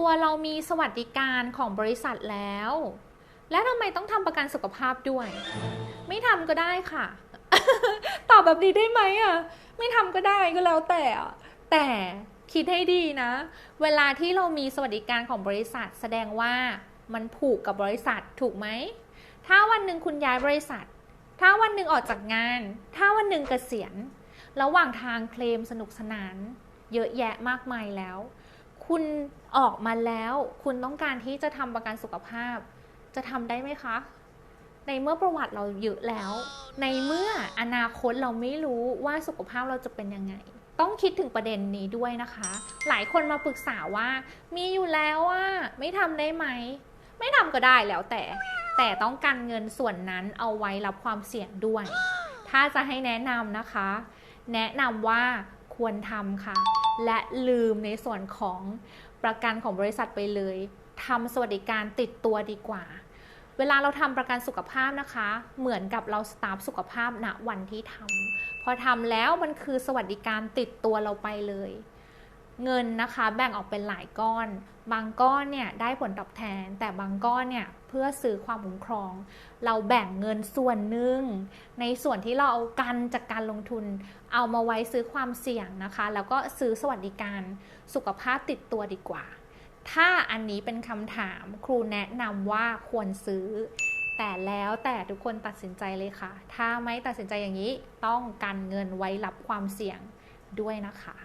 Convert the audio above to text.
ตัวเรามีสวัสดิการของบริษัทแล้ว แล้วทำไมต้องทำประกันสุขภาพด้วย ไม่ทำก็ได้ค่ะ ตอบแบบนี้ได้ไหมอะ ไม่ทำก็ได้ก็แล้วแต่ แต่คิดให้ดีนะ เวลาที่เรามีสวัสดิการของบริษัท แสดงว่ามันผูกกับบริษัทถูกไหม ถ้าวันหนึ่งคุณย้ายบริษัท ถ้าวันหนึ่งออกจากงาน ถ้าวันหนึ่งเกษียณ ระหว่างทางเคลมสนุกสนาน เยอะแยะมากมายแล้ว คุณออกมาแล้ว คุณต้องการที่จะทำประกันสุขภาพ จะทำได้ไหมคะ ในเมื่อประวัติเราเยอะแล้ว ในเมื่ออนาคตเราไม่รู้ว่าสุขภาพเราจะเป็นยังไง ต้องคิดถึงประเด็นนี้ด้วยนะคะ หลายคนมาปรึกษาว่า มีอยู่แล้วว่าไม่ทำได้ไหม ไม่ทำก็ได้แล้วแต่ แต่ต้องการเงินส่วนนั้นเอาไว้รับความเสี่ยงด้วย ถ้าจะให้แนะนำนะคะ แนะนำว่าควรทำค่ะ และลืมในส่วนของประกันของบริษัทไปเลยทำสวัสดิการติดตัวดีกว่า เวลาเราทำประกันสุขภาพนะคะ เหมือนกับเราสตาฟสุขภาพณวันที่ทำพอทำแล้วมันคือสวัสดิการติดตัวเราไปเลย เงินนะคะแบ่งออกเป็นหลายก้อน บางก้อนเนี่ยได้ผลตอบแทน แต่บางก้อนเนี่ยเพื่อซื้อความคุ้มครอง เราแบ่งเงินส่วนหนึ่งในส่วนที่เราเอากันจากการลงทุน เอามาไว้ซื้อความเสี่ยงนะคะ แล้วก็ซื้อสวัสดิการสุขภาพติดตัวดีกว่า ถ้าอันนี้เป็นคำถามครูแนะนำว่าควรซื้อ แต่แล้วแต่ทุกคนตัดสินใจเลยค่ะ ถ้าไม่ตัดสินใจอย่างนี้ต้องกันเงินไว้รับความเสี่ยงด้วยนะคะ